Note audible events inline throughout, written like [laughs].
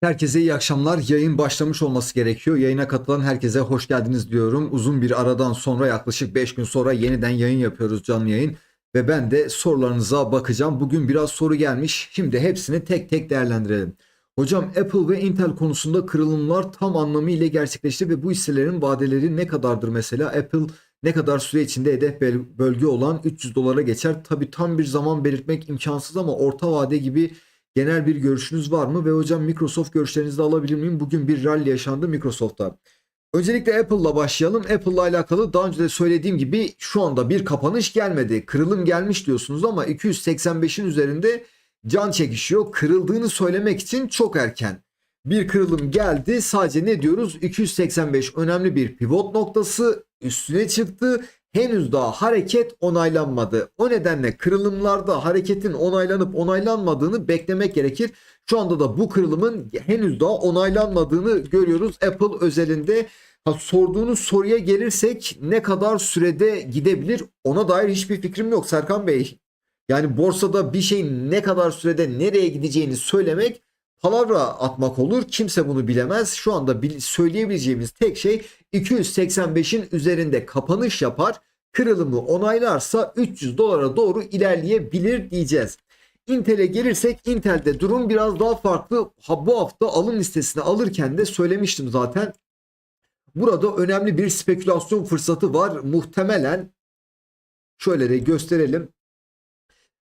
Herkese iyi akşamlar. Yayın başlamış olması gerekiyor. Yayına katılan herkese hoş geldiniz diyorum. Uzun bir aradan sonra yaklaşık 5 gün sonra yeniden yayın yapıyoruz canlı yayın. Ve ben de sorularınıza bakacağım. Bugün biraz soru gelmiş. Şimdi hepsini tek tek değerlendirelim. Hocam Apple ve Intel konusunda kırılımlar tam anlamıyla gerçekleşti ve bu hisselerin vadeleri ne kadardır mesela? Apple ne kadar süre içinde hedef bölge olan 300 dolara geçer? Tabi tam bir zaman belirtmek imkansız ama orta vade gibi genel bir görüşünüz var mı? Ve hocam Microsoft görüşlerinizi alabilir miyim? Bugün bir rally yaşandı Microsoft'ta. Öncelikle Apple'la başlayalım. Apple'la alakalı daha önce de söylediğim gibi şu anda bir kapanış gelmedi. Kırılım gelmiş diyorsunuz ama 285'in üzerinde can çekişiyor. Kırıldığını söylemek için çok erken. Bir kırılım geldi. Sadece ne diyoruz? 285 önemli bir pivot noktası üstüne çıktı. Henüz daha hareket onaylanmadı. O nedenle kırılımlarda hareketin onaylanıp onaylanmadığını beklemek gerekir. Şu anda da bu kırılımın henüz daha onaylanmadığını görüyoruz Apple özelinde. Ha, sorduğunuz soruya gelirsek ne kadar sürede gidebilir ona dair hiçbir fikrim yok Serkan Bey. Yani borsada bir şeyin ne kadar sürede nereye gideceğini söylemek palavra atmak olur. Kimse bunu bilemez. Şu anda bil- söyleyebileceğimiz tek şey 285'in üzerinde kapanış yapar. Kırılımı onaylarsa 300 dolara doğru ilerleyebilir diyeceğiz. Intel'e gelirsek Intel'de durum biraz daha farklı. Ha, bu hafta alım listesine alırken de söylemiştim zaten. Burada önemli bir spekülasyon fırsatı var. Muhtemelen şöyle de gösterelim.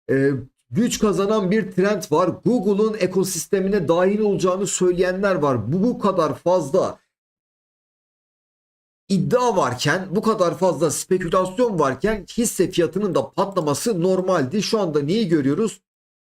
Ee, güç kazanan bir trend var. Google'un ekosistemine dahil olacağını söyleyenler var. Bu bu kadar fazla iddia varken, bu kadar fazla spekülasyon varken hisse fiyatının da patlaması normaldi. Şu anda neyi görüyoruz?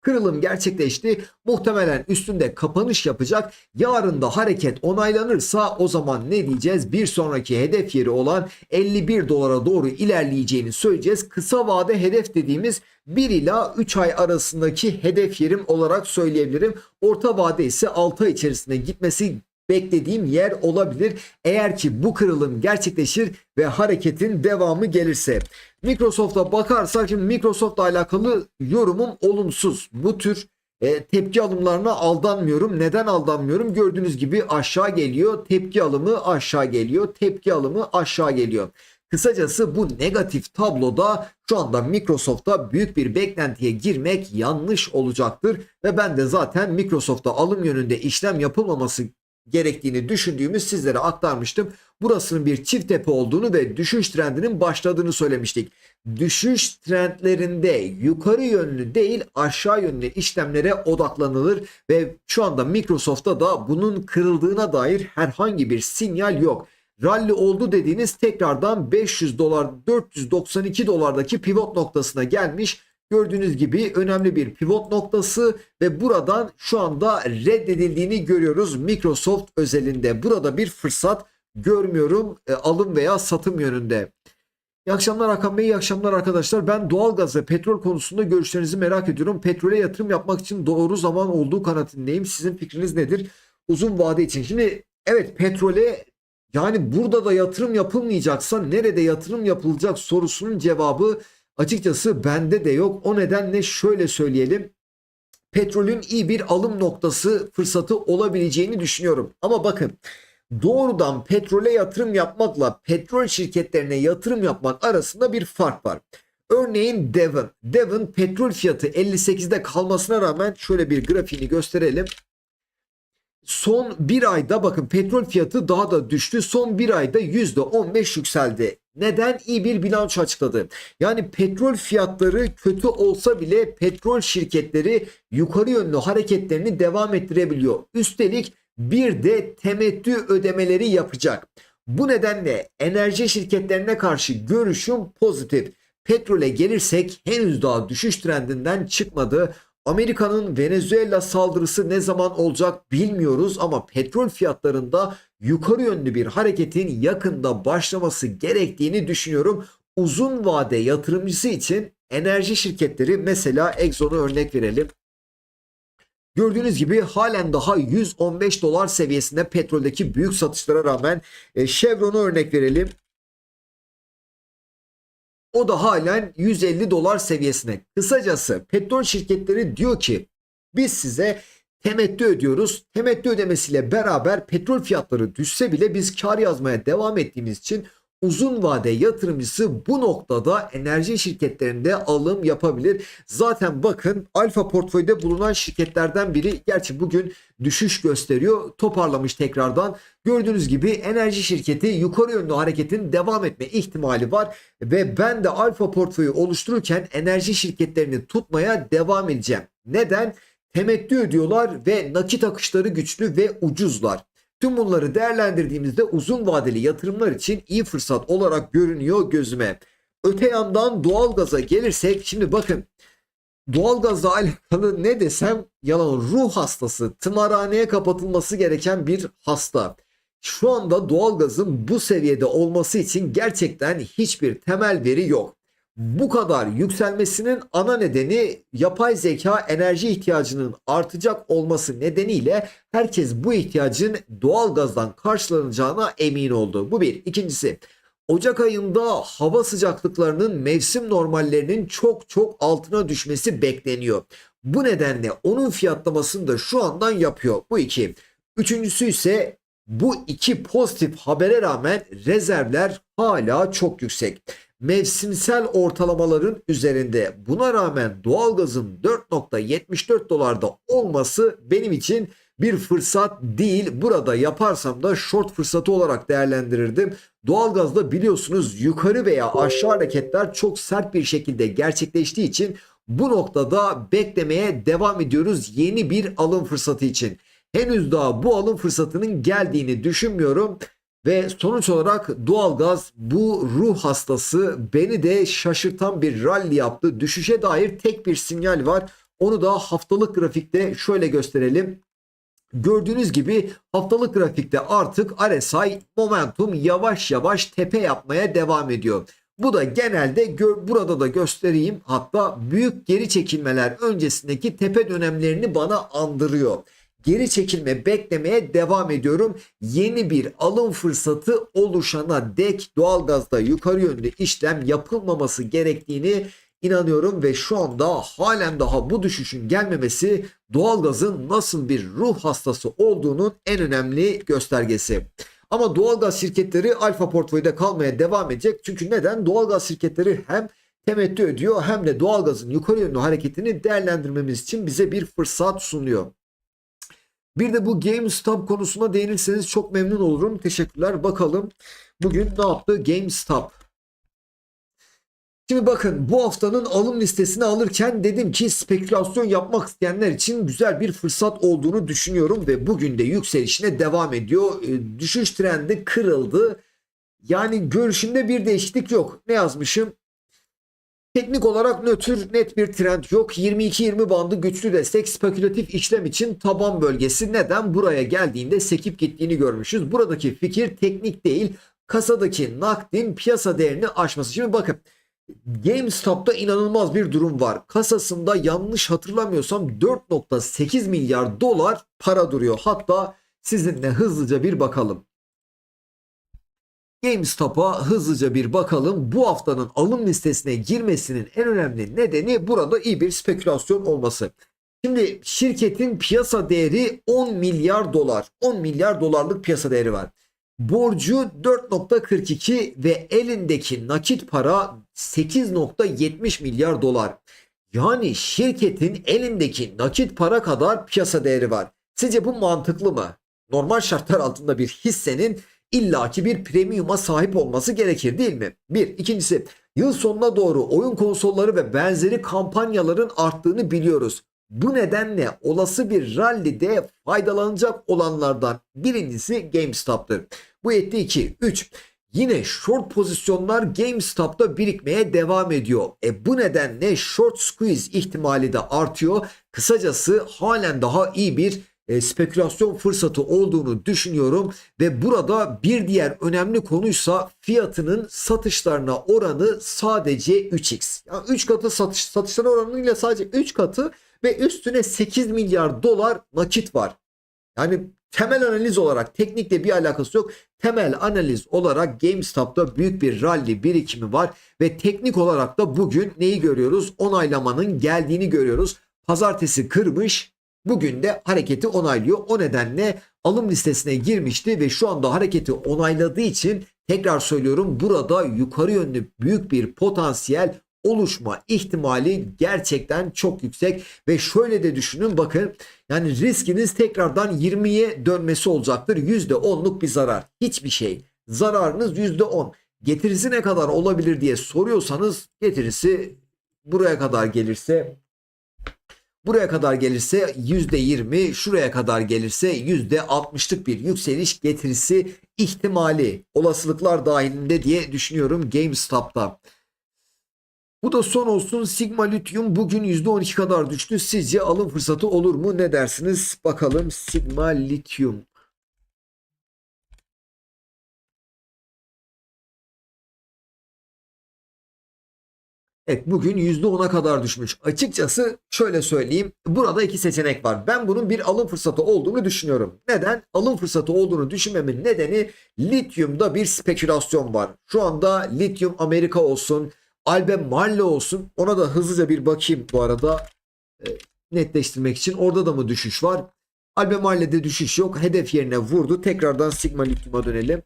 Kırılım gerçekleşti. Muhtemelen üstünde kapanış yapacak. Yarın da hareket onaylanırsa o zaman ne diyeceğiz? Bir sonraki hedef yeri olan 51 dolara doğru ilerleyeceğini söyleyeceğiz. Kısa vade hedef dediğimiz 1 ila 3 ay arasındaki hedef yerim olarak söyleyebilirim. Orta vade ise 6 ay içerisinde gitmesi beklediğim yer olabilir. Eğer ki bu kırılım gerçekleşir ve hareketin devamı gelirse. Microsoft'a bakarsak şimdi Microsoft'la alakalı yorumum olumsuz. Bu tür e, tepki alımlarına aldanmıyorum. Neden aldanmıyorum? Gördüğünüz gibi aşağı geliyor. Tepki alımı aşağı geliyor. Tepki alımı aşağı geliyor. Kısacası bu negatif tabloda şu anda Microsoft'ta büyük bir beklentiye girmek yanlış olacaktır. Ve ben de zaten Microsoft'ta alım yönünde işlem yapılmaması gerektiğini düşündüğümü sizlere aktarmıştım. Burasının bir çift tepe olduğunu ve düşüş trendinin başladığını söylemiştik. Düşüş trendlerinde yukarı yönlü değil aşağı yönlü işlemlere odaklanılır ve şu anda Microsoft'ta da bunun kırıldığına dair herhangi bir sinyal yok. Rally oldu dediğiniz tekrardan 500 dolar 492 dolardaki pivot noktasına gelmiş. Gördüğünüz gibi önemli bir pivot noktası ve buradan şu anda reddedildiğini görüyoruz Microsoft özelinde. Burada bir fırsat görmüyorum e, alım veya satım yönünde. İyi akşamlar Hakan Bey, iyi akşamlar arkadaşlar. Ben doğalgaz ve petrol konusunda görüşlerinizi merak ediyorum. Petrole yatırım yapmak için doğru zaman olduğu kanaatindeyim. Sizin fikriniz nedir? Uzun vade için. Şimdi evet petrole yani burada da yatırım yapılmayacaksa nerede yatırım yapılacak sorusunun cevabı açıkçası bende de yok. O nedenle şöyle söyleyelim. Petrolün iyi bir alım noktası fırsatı olabileceğini düşünüyorum. Ama bakın doğrudan petrole yatırım yapmakla petrol şirketlerine yatırım yapmak arasında bir fark var. Örneğin Devon. Devon petrol fiyatı 58'de kalmasına rağmen şöyle bir grafiğini gösterelim. Son bir ayda bakın petrol fiyatı daha da düştü. Son bir ayda %15 yükseldi. Neden? İyi bir bilanço açıkladı. Yani petrol fiyatları kötü olsa bile petrol şirketleri yukarı yönlü hareketlerini devam ettirebiliyor. Üstelik bir de temettü ödemeleri yapacak. Bu nedenle enerji şirketlerine karşı görüşüm pozitif. Petrole gelirsek henüz daha düşüş trendinden çıkmadı. Amerika'nın Venezuela saldırısı ne zaman olacak bilmiyoruz ama petrol fiyatlarında yukarı yönlü bir hareketin yakında başlaması gerektiğini düşünüyorum. Uzun vade yatırımcısı için enerji şirketleri mesela Exxon'u örnek verelim. Gördüğünüz gibi halen daha 115 dolar seviyesinde petroldeki büyük satışlara rağmen e, Chevron'u örnek verelim. O da halen 150 dolar seviyesine. Kısacası petrol şirketleri diyor ki biz size temettü ödüyoruz. Temettü ödemesiyle beraber petrol fiyatları düşse bile biz kar yazmaya devam ettiğimiz için uzun vade yatırımcısı bu noktada enerji şirketlerinde alım yapabilir. Zaten bakın Alfa portföyde bulunan şirketlerden biri gerçi bugün düşüş gösteriyor. Toparlamış tekrardan. Gördüğünüz gibi enerji şirketi yukarı yönlü hareketin devam etme ihtimali var ve ben de Alfa portföyü oluştururken enerji şirketlerini tutmaya devam edeceğim. Neden? Temettü ödüyorlar ve nakit akışları güçlü ve ucuzlar. Tüm bunları değerlendirdiğimizde uzun vadeli yatırımlar için iyi fırsat olarak görünüyor gözüme. Öte yandan doğalgaza gelirsek şimdi bakın doğalgazla alakalı ne desem yalan ruh hastası tımarhaneye kapatılması gereken bir hasta. Şu anda doğalgazın bu seviyede olması için gerçekten hiçbir temel veri yok. Bu kadar yükselmesinin ana nedeni yapay zeka enerji ihtiyacının artacak olması nedeniyle herkes bu ihtiyacın doğalgazdan karşılanacağına emin oldu. Bu bir. İkincisi Ocak ayında hava sıcaklıklarının mevsim normallerinin çok çok altına düşmesi bekleniyor. Bu nedenle onun fiyatlamasını da şu andan yapıyor. Bu iki. Üçüncüsü ise bu iki pozitif habere rağmen rezervler hala çok yüksek mevsimsel ortalamaların üzerinde. Buna rağmen doğalgazın 4.74 dolarda olması benim için bir fırsat değil. Burada yaparsam da short fırsatı olarak değerlendirirdim. Doğalgazda biliyorsunuz yukarı veya aşağı hareketler çok sert bir şekilde gerçekleştiği için bu noktada beklemeye devam ediyoruz yeni bir alım fırsatı için. Henüz daha bu alım fırsatının geldiğini düşünmüyorum. Ve sonuç olarak doğalgaz bu ruh hastası beni de şaşırtan bir rally yaptı. Düşüşe dair tek bir sinyal var. Onu da haftalık grafikte şöyle gösterelim. Gördüğünüz gibi haftalık grafikte artık RSI momentum yavaş yavaş tepe yapmaya devam ediyor. Bu da genelde gö- burada da göstereyim. Hatta büyük geri çekilmeler öncesindeki tepe dönemlerini bana andırıyor geri çekilme beklemeye devam ediyorum. Yeni bir alım fırsatı oluşana dek doğalgazda yukarı yönlü işlem yapılmaması gerektiğini inanıyorum ve şu anda halen daha bu düşüşün gelmemesi doğalgazın nasıl bir ruh hastası olduğunun en önemli göstergesi. Ama doğalgaz şirketleri alfa portföyde kalmaya devam edecek. Çünkü neden? Doğalgaz şirketleri hem temettü ödüyor hem de doğalgazın yukarı yönlü hareketini değerlendirmemiz için bize bir fırsat sunuyor. Bir de bu GameStop konusuna değinirseniz çok memnun olurum. Teşekkürler. Bakalım bugün ne yaptı GameStop? Şimdi bakın bu haftanın alım listesini alırken dedim ki spekülasyon yapmak isteyenler için güzel bir fırsat olduğunu düşünüyorum ve bugün de yükselişine devam ediyor. E, Düşüş trendi kırıldı. Yani görüşümde bir değişiklik yok. Ne yazmışım? Teknik olarak nötr net bir trend yok. 22-20 bandı güçlü destek spekülatif işlem için taban bölgesi. Neden? Buraya geldiğinde sekip gittiğini görmüşüz. Buradaki fikir teknik değil. Kasadaki nakdin piyasa değerini aşması. Şimdi bakın GameStop'ta inanılmaz bir durum var. Kasasında yanlış hatırlamıyorsam 4.8 milyar dolar para duruyor. Hatta sizinle hızlıca bir bakalım. GameStop'a hızlıca bir bakalım. Bu haftanın alım listesine girmesinin en önemli nedeni burada iyi bir spekülasyon olması. Şimdi şirketin piyasa değeri 10 milyar dolar. 10 milyar dolarlık piyasa değeri var. Borcu 4.42 ve elindeki nakit para 8.70 milyar dolar. Yani şirketin elindeki nakit para kadar piyasa değeri var. Sizce bu mantıklı mı? Normal şartlar altında bir hissenin illaki bir premium'a sahip olması gerekir değil mi? Bir. ikincisi yıl sonuna doğru oyun konsolları ve benzeri kampanyaların arttığını biliyoruz. Bu nedenle olası bir rallide faydalanacak olanlardan birincisi GameStop'tır. Bu etti 2. 3. Yine short pozisyonlar GameStop'ta birikmeye devam ediyor. E bu nedenle short squeeze ihtimali de artıyor. Kısacası halen daha iyi bir e, spekülasyon fırsatı olduğunu düşünüyorum ve burada bir diğer önemli konuysa fiyatının satışlarına oranı sadece 3x. Yani 3 katı satış satışlar oranıyla sadece 3 katı ve üstüne 8 milyar dolar nakit var. Yani temel analiz olarak teknikle bir alakası yok. Temel analiz olarak GameStop'ta büyük bir rally birikimi var ve teknik olarak da bugün neyi görüyoruz? Onaylamanın geldiğini görüyoruz. Pazartesi kırmış, bugün de hareketi onaylıyor. O nedenle alım listesine girmişti ve şu anda hareketi onayladığı için tekrar söylüyorum burada yukarı yönlü büyük bir potansiyel oluşma ihtimali gerçekten çok yüksek ve şöyle de düşünün bakın yani riskiniz tekrardan 20'ye dönmesi olacaktır. %10'luk bir zarar. Hiçbir şey. Zararınız %10. Getirisi ne kadar olabilir diye soruyorsanız getirisi buraya kadar gelirse buraya kadar gelirse %20 şuraya kadar gelirse %60'lık bir yükseliş getirisi ihtimali olasılıklar dahilinde diye düşünüyorum GameStop'ta. Bu da son olsun. Sigma Lithium bugün %12 kadar düştü. Sizce alım fırsatı olur mu? Ne dersiniz? Bakalım Sigma Lithium. Evet bugün %10'a kadar düşmüş. Açıkçası şöyle söyleyeyim. Burada iki seçenek var. Ben bunun bir alım fırsatı olduğunu düşünüyorum. Neden? Alım fırsatı olduğunu düşünmemin nedeni lityumda bir spekülasyon var. Şu anda lityum Amerika olsun, Albemarle olsun. Ona da hızlıca bir bakayım bu arada. E, netleştirmek için. Orada da mı düşüş var? Albemarle'de düşüş yok. Hedef yerine vurdu. Tekrardan Sigma Lithium'a dönelim.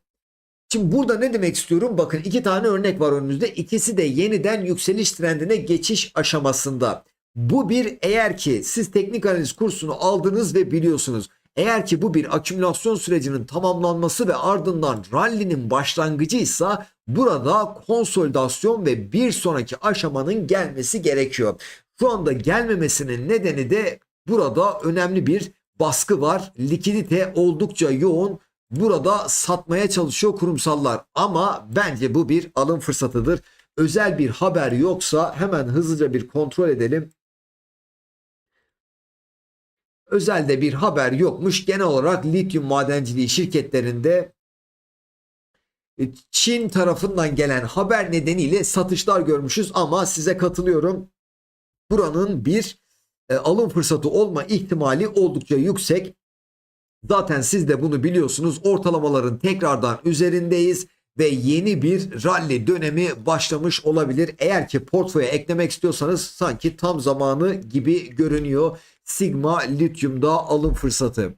Şimdi burada ne demek istiyorum? Bakın iki tane örnek var önümüzde. İkisi de yeniden yükseliş trendine geçiş aşamasında. Bu bir eğer ki siz teknik analiz kursunu aldınız ve biliyorsunuz. Eğer ki bu bir akümülasyon sürecinin tamamlanması ve ardından rally'nin başlangıcıysa burada konsolidasyon ve bir sonraki aşamanın gelmesi gerekiyor. Şu anda gelmemesinin nedeni de burada önemli bir baskı var. Likidite oldukça yoğun. Burada satmaya çalışıyor kurumsallar ama bence bu bir alım fırsatıdır. Özel bir haber yoksa hemen hızlıca bir kontrol edelim. Özelde bir haber yokmuş. Genel olarak lityum madenciliği şirketlerinde e, Çin tarafından gelen haber nedeniyle satışlar görmüşüz ama size katılıyorum. Buranın bir e, alım fırsatı olma ihtimali oldukça yüksek. Zaten siz de bunu biliyorsunuz. Ortalamaların tekrardan üzerindeyiz ve yeni bir rally dönemi başlamış olabilir. Eğer ki portföye eklemek istiyorsanız sanki tam zamanı gibi görünüyor. Sigma Lithium'da alım fırsatı.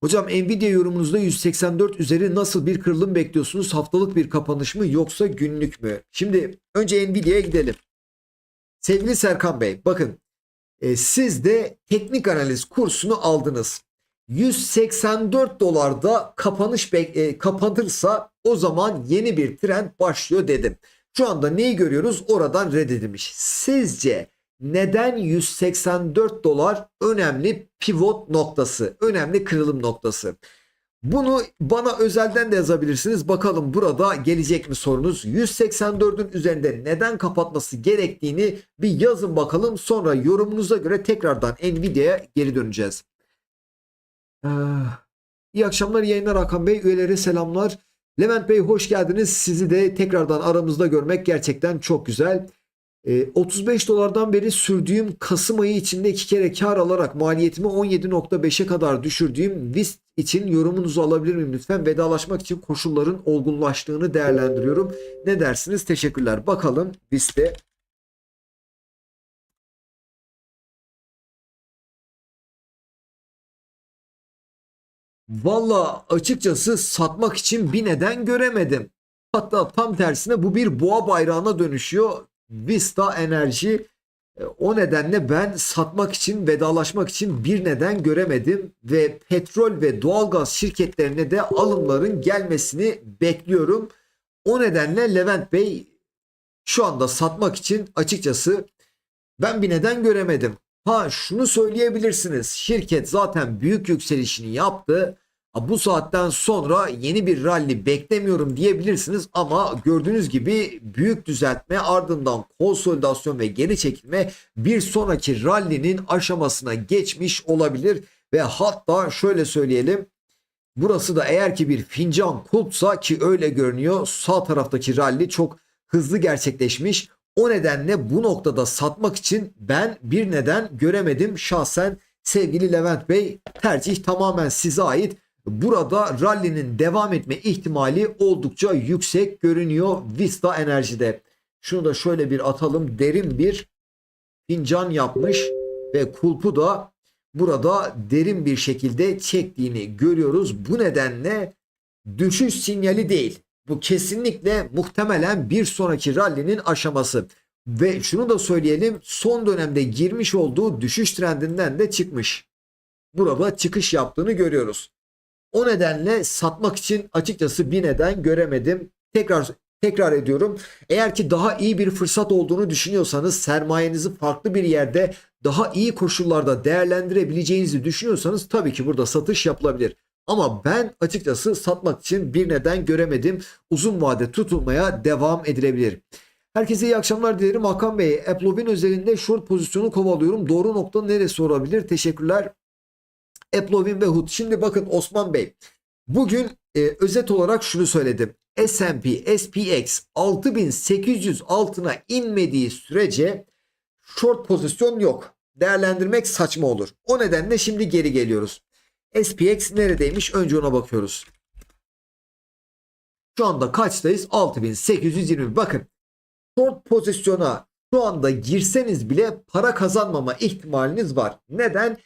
Hocam Nvidia yorumunuzda 184 üzeri nasıl bir kırılım bekliyorsunuz? Haftalık bir kapanış mı yoksa günlük mü? Şimdi önce Nvidia'ya gidelim. Sevgili Serkan Bey bakın e, siz de teknik analiz kursunu aldınız. 184 dolarda kapanış e, kapanırsa o zaman yeni bir trend başlıyor dedim. Şu anda neyi görüyoruz? Oradan reddedilmiş. Sizce neden 184 dolar önemli pivot noktası, önemli kırılım noktası? Bunu bana özelden de yazabilirsiniz. Bakalım burada gelecek mi sorunuz? 184'ün üzerinde neden kapatması gerektiğini bir yazın bakalım. Sonra yorumunuza göre tekrardan Nvidia'ya geri döneceğiz. Ee, iyi akşamlar yayınlar Hakan Bey. Üyelere selamlar. Levent Bey hoş geldiniz. Sizi de tekrardan aramızda görmek gerçekten çok güzel. Ee, 35 dolardan beri sürdüğüm Kasım ayı içinde iki kere kar alarak maliyetimi 17.5'e kadar düşürdüğüm VIST için yorumunuzu alabilir miyim lütfen? Vedalaşmak için koşulların olgunlaştığını değerlendiriyorum. Ne dersiniz? Teşekkürler. Bakalım VIST'e Valla açıkçası satmak için bir neden göremedim. Hatta tam tersine bu bir boğa bayrağına dönüşüyor. Vista Enerji e, o nedenle ben satmak için vedalaşmak için bir neden göremedim ve petrol ve doğalgaz şirketlerine de alımların gelmesini bekliyorum. O nedenle Levent Bey şu anda satmak için açıkçası ben bir neden göremedim. Ha şunu söyleyebilirsiniz. Şirket zaten büyük yükselişini yaptı. Bu saatten sonra yeni bir rally beklemiyorum diyebilirsiniz ama gördüğünüz gibi büyük düzeltme ardından konsolidasyon ve geri çekilme bir sonraki rally'nin aşamasına geçmiş olabilir ve hatta şöyle söyleyelim burası da eğer ki bir fincan kulpsa ki öyle görünüyor sağ taraftaki rally çok hızlı gerçekleşmiş o nedenle bu noktada satmak için ben bir neden göremedim şahsen sevgili Levent Bey tercih tamamen size ait. Burada rally'nin devam etme ihtimali oldukça yüksek görünüyor Vista Enerji'de. Şunu da şöyle bir atalım derin bir fincan yapmış ve kulpu da burada derin bir şekilde çektiğini görüyoruz. Bu nedenle düşüş sinyali değil. Bu kesinlikle muhtemelen bir sonraki rallinin aşaması. Ve şunu da söyleyelim son dönemde girmiş olduğu düşüş trendinden de çıkmış. Burada çıkış yaptığını görüyoruz. O nedenle satmak için açıkçası bir neden göremedim. Tekrar tekrar ediyorum. Eğer ki daha iyi bir fırsat olduğunu düşünüyorsanız sermayenizi farklı bir yerde daha iyi koşullarda değerlendirebileceğinizi düşünüyorsanız tabii ki burada satış yapılabilir. Ama ben açıkçası satmak için bir neden göremedim. Uzun vade tutulmaya devam edilebilir. Herkese iyi akşamlar dilerim. Hakan Bey, Applovin özelinde short pozisyonu kovalıyorum. Doğru nokta neresi olabilir? Teşekkürler. Applovin ve HUD. Şimdi bakın Osman Bey. Bugün e, özet olarak şunu söyledim. S&P, SPX 6800 altına inmediği sürece short pozisyon yok. Değerlendirmek saçma olur. O nedenle şimdi geri geliyoruz. SPX neredeymiş? Önce ona bakıyoruz. Şu anda kaçtayız? 6820. Bakın short pozisyona şu anda girseniz bile para kazanmama ihtimaliniz var. Neden?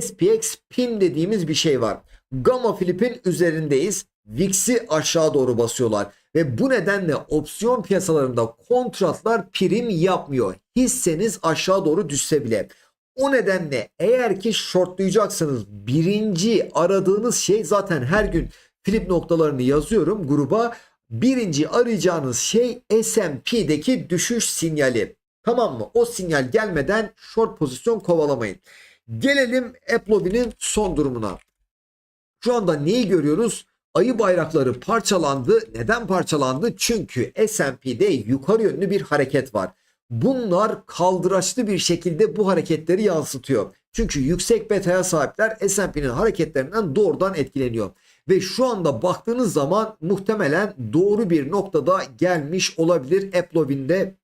SPX pin dediğimiz bir şey var. Gamma Flip'in üzerindeyiz. VIX'i aşağı doğru basıyorlar. Ve bu nedenle opsiyon piyasalarında kontratlar prim yapmıyor. Hisseniz aşağı doğru düşse bile. O nedenle eğer ki shortlayacaksanız birinci aradığınız şey zaten her gün flip noktalarını yazıyorum gruba. Birinci arayacağınız şey S&P'deki düşüş sinyali. Tamam mı? O sinyal gelmeden short pozisyon kovalamayın. Gelelim Applovin'in son durumuna. Şu anda neyi görüyoruz? Ayı bayrakları parçalandı. Neden parçalandı? Çünkü S&P'de yukarı yönlü bir hareket var. Bunlar kaldıraçlı bir şekilde bu hareketleri yansıtıyor. Çünkü yüksek betaya sahipler S&P'nin hareketlerinden doğrudan etkileniyor. Ve şu anda baktığınız zaman muhtemelen doğru bir noktada gelmiş olabilir Applovin'de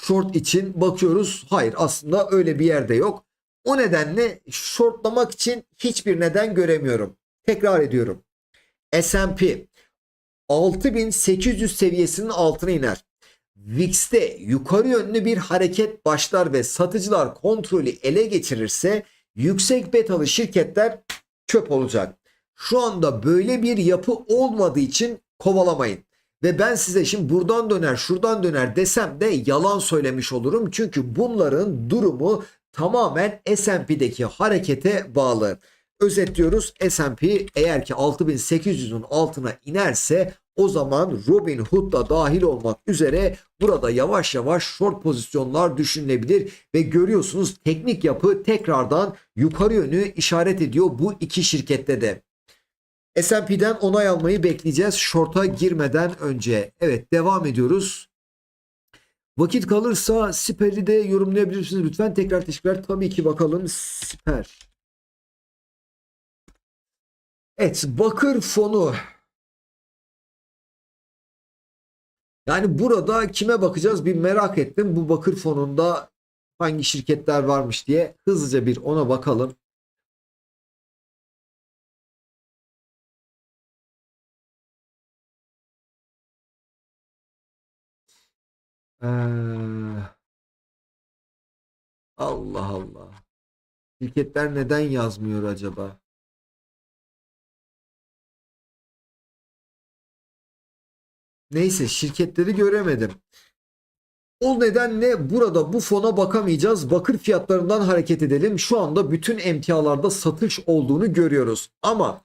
short için bakıyoruz. Hayır aslında öyle bir yerde yok. O nedenle shortlamak için hiçbir neden göremiyorum. Tekrar ediyorum. S&P 6800 seviyesinin altına iner. VIX'te yukarı yönlü bir hareket başlar ve satıcılar kontrolü ele geçirirse yüksek betalı şirketler çöp olacak. Şu anda böyle bir yapı olmadığı için kovalamayın. Ve ben size şimdi buradan döner şuradan döner desem de yalan söylemiş olurum. Çünkü bunların durumu tamamen S&P'deki harekete bağlı. Özetliyoruz S&P eğer ki 6800'ün altına inerse o zaman Robin Hood da dahil olmak üzere burada yavaş yavaş short pozisyonlar düşünülebilir ve görüyorsunuz teknik yapı tekrardan yukarı yönü işaret ediyor bu iki şirkette de. S&P'den onay almayı bekleyeceğiz short'a girmeden önce. Evet devam ediyoruz. Vakit kalırsa Siper'i de yorumlayabilirsiniz lütfen. Tekrar teşekkürler. Tabii ki bakalım Siper. Evet bakır fonu. Yani burada kime bakacağız bir merak ettim. Bu bakır fonunda hangi şirketler varmış diye hızlıca bir ona bakalım. Ee, Allah Allah. Şirketler neden yazmıyor acaba? Neyse şirketleri göremedim. O nedenle burada bu fona bakamayacağız. Bakır fiyatlarından hareket edelim. Şu anda bütün emtialarda satış olduğunu görüyoruz. Ama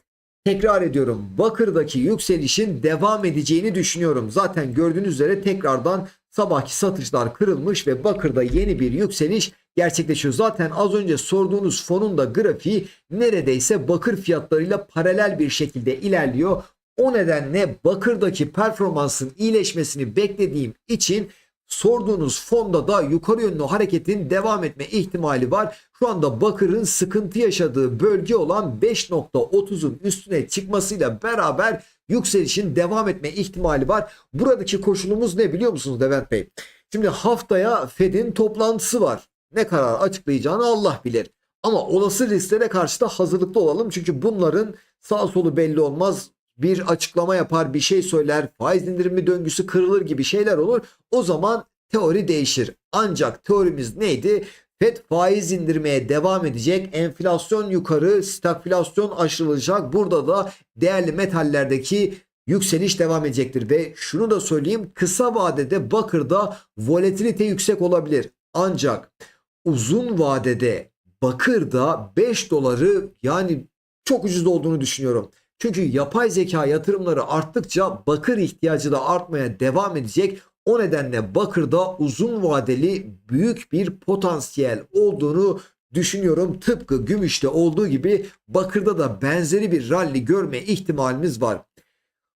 tekrar ediyorum bakırdaki yükselişin devam edeceğini düşünüyorum. Zaten gördüğünüz üzere tekrardan sabahki satışlar kırılmış ve bakırda yeni bir yükseliş gerçekleşiyor. Zaten az önce sorduğunuz fonun da grafiği neredeyse bakır fiyatlarıyla paralel bir şekilde ilerliyor. O nedenle bakırdaki performansın iyileşmesini beklediğim için sorduğunuz fonda da yukarı yönlü hareketin devam etme ihtimali var. Şu anda bakırın sıkıntı yaşadığı bölge olan 5.30'un üstüne çıkmasıyla beraber yükselişin devam etme ihtimali var. Buradaki koşulumuz ne biliyor musunuz Levent Bey? Şimdi haftaya Fed'in toplantısı var. Ne karar açıklayacağını Allah bilir. Ama olası risklere karşı da hazırlıklı olalım. Çünkü bunların sağ solu belli olmaz bir açıklama yapar, bir şey söyler, faiz indirimi döngüsü kırılır gibi şeyler olur. O zaman teori değişir. Ancak teorimiz neydi? FED faiz indirmeye devam edecek. Enflasyon yukarı, stagflasyon aşılacak. Burada da değerli metallerdeki yükseliş devam edecektir ve şunu da söyleyeyim kısa vadede bakırda volatilite yüksek olabilir. Ancak uzun vadede bakırda 5 doları yani çok ucuz olduğunu düşünüyorum. Çünkü yapay zeka yatırımları arttıkça bakır ihtiyacı da artmaya devam edecek. O nedenle bakırda uzun vadeli büyük bir potansiyel olduğunu düşünüyorum. Tıpkı gümüşte olduğu gibi bakırda da benzeri bir rally görme ihtimalimiz var.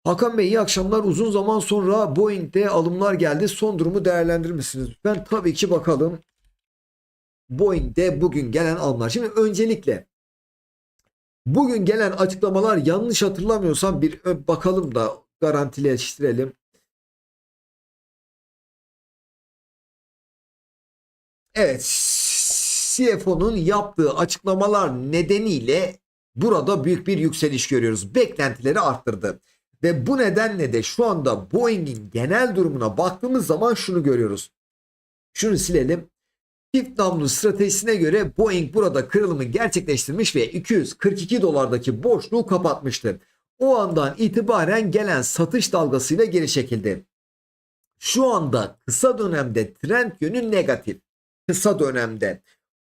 Hakan Bey iyi akşamlar. Uzun zaman sonra Boeing'de alımlar geldi. Son durumu değerlendirir misiniz? Ben tabii ki bakalım. Boeing'de bugün gelen alımlar. Şimdi öncelikle bugün gelen açıklamalar yanlış hatırlamıyorsam bir bakalım da garantileştirelim. Evet, CFO'nun yaptığı açıklamalar nedeniyle burada büyük bir yükseliş görüyoruz. Beklentileri arttırdı. Ve bu nedenle de şu anda Boeing'in genel durumuna baktığımız zaman şunu görüyoruz. Şunu silelim. Çift namlu stratejisine göre Boeing burada kırılımı gerçekleştirmiş ve 242 dolardaki boşluğu kapatmıştı. O andan itibaren gelen satış dalgasıyla geri çekildi. Şu anda kısa dönemde trend yönü negatif. Kısa dönemde.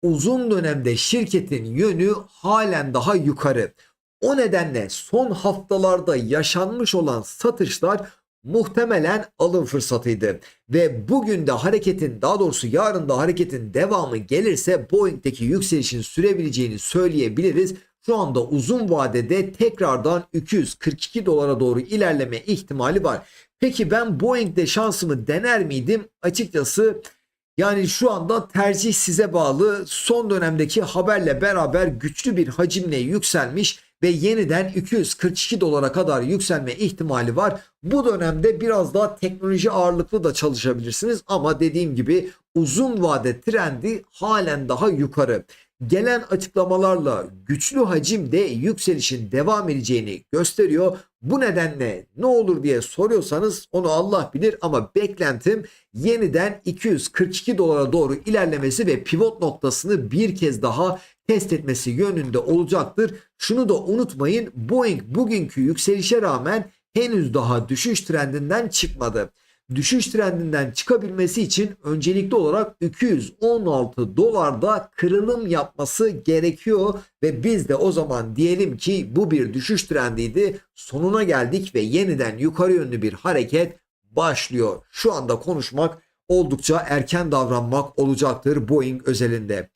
Uzun dönemde şirketin yönü halen daha yukarı. O nedenle son haftalarda yaşanmış olan satışlar muhtemelen alım fırsatıydı. Ve bugün de hareketin daha doğrusu yarın da hareketin devamı gelirse Boeing'deki yükselişin sürebileceğini söyleyebiliriz. Şu anda uzun vadede tekrardan 242 dolara doğru ilerleme ihtimali var. Peki ben Boeing'de şansımı dener miydim? Açıkçası yani şu anda tercih size bağlı. Son dönemdeki haberle beraber güçlü bir hacimle yükselmiş ve yeniden 242 dolara kadar yükselme ihtimali var. Bu dönemde biraz daha teknoloji ağırlıklı da çalışabilirsiniz ama dediğim gibi uzun vade trendi halen daha yukarı. Gelen açıklamalarla güçlü hacimde yükselişin devam edeceğini gösteriyor. Bu nedenle ne olur diye soruyorsanız onu Allah bilir ama beklentim yeniden 242 dolara doğru ilerlemesi ve pivot noktasını bir kez daha test etmesi yönünde olacaktır. Şunu da unutmayın Boeing bugünkü yükselişe rağmen henüz daha düşüş trendinden çıkmadı. Düşüş trendinden çıkabilmesi için öncelikli olarak 216 dolarda kırılım yapması gerekiyor ve biz de o zaman diyelim ki bu bir düşüş trendiydi. Sonuna geldik ve yeniden yukarı yönlü bir hareket başlıyor. Şu anda konuşmak oldukça erken davranmak olacaktır Boeing özelinde.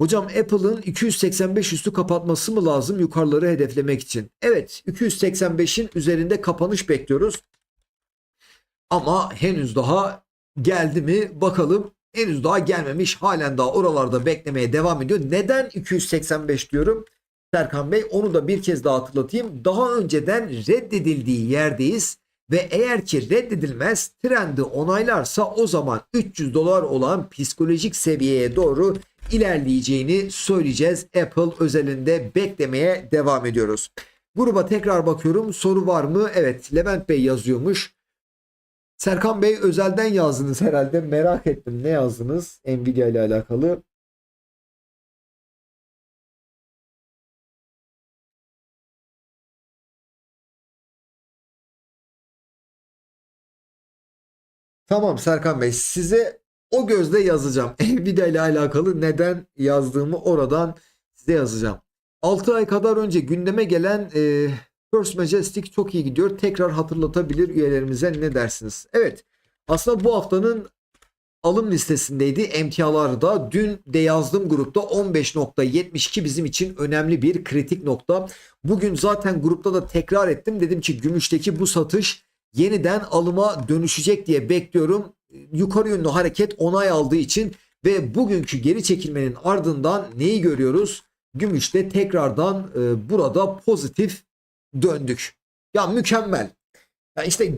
Hocam Apple'ın 285 üstü kapatması mı lazım yukarıları hedeflemek için? Evet 285'in üzerinde kapanış bekliyoruz. Ama henüz daha geldi mi bakalım. Henüz daha gelmemiş. Halen daha oralarda beklemeye devam ediyor. Neden 285 diyorum? Serkan Bey onu da bir kez daha hatırlatayım. Daha önceden reddedildiği yerdeyiz ve eğer ki reddedilmez trendi onaylarsa o zaman 300 dolar olan psikolojik seviyeye doğru ilerleyeceğini söyleyeceğiz. Apple özelinde beklemeye devam ediyoruz. Gruba tekrar bakıyorum. Soru var mı? Evet Levent Bey yazıyormuş. Serkan Bey özelden yazdınız herhalde. Merak ettim ne yazdınız Nvidia ile alakalı. Tamam Serkan Bey size o gözle yazacağım. [laughs] Nvidia ile alakalı neden yazdığımı oradan size yazacağım. 6 ay kadar önce gündeme gelen e, First Majestic çok iyi gidiyor. Tekrar hatırlatabilir üyelerimize ne dersiniz? Evet. Aslında bu haftanın alım listesindeydi. Emtialar da dün de yazdığım grupta 15.72 bizim için önemli bir kritik nokta. Bugün zaten grupta da tekrar ettim. Dedim ki gümüşteki bu satış yeniden alıma dönüşecek diye bekliyorum. Yukarı yönlü hareket onay aldığı için ve bugünkü geri çekilmenin ardından neyi görüyoruz? Gümüşte tekrardan e, burada pozitif döndük. Ya mükemmel. Ya işte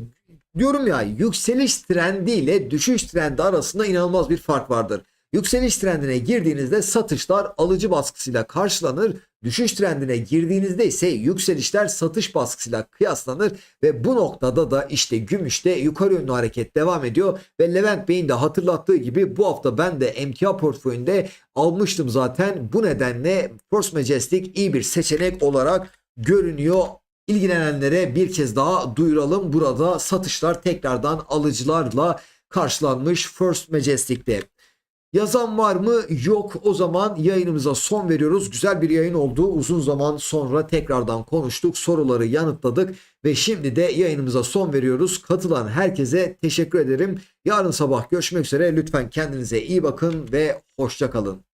diyorum ya yükseliş trendi ile düşüş trendi arasında inanılmaz bir fark vardır. Yükseliş trendine girdiğinizde satışlar alıcı baskısıyla karşılanır. Düşüş trendine girdiğinizde ise yükselişler satış baskısıyla kıyaslanır ve bu noktada da işte gümüşte yukarı yönlü hareket devam ediyor ve Levent Bey'in de hatırlattığı gibi bu hafta ben de emtia portföyünde almıştım zaten. Bu nedenle First Majestic iyi bir seçenek olarak görünüyor. İlgilenenlere bir kez daha duyuralım. Burada satışlar tekrardan alıcılarla karşılanmış First Majestic'te. Yazan var mı? Yok. O zaman yayınımıza son veriyoruz. Güzel bir yayın oldu. Uzun zaman sonra tekrardan konuştuk. Soruları yanıtladık ve şimdi de yayınımıza son veriyoruz. Katılan herkese teşekkür ederim. Yarın sabah görüşmek üzere. Lütfen kendinize iyi bakın ve hoşça kalın.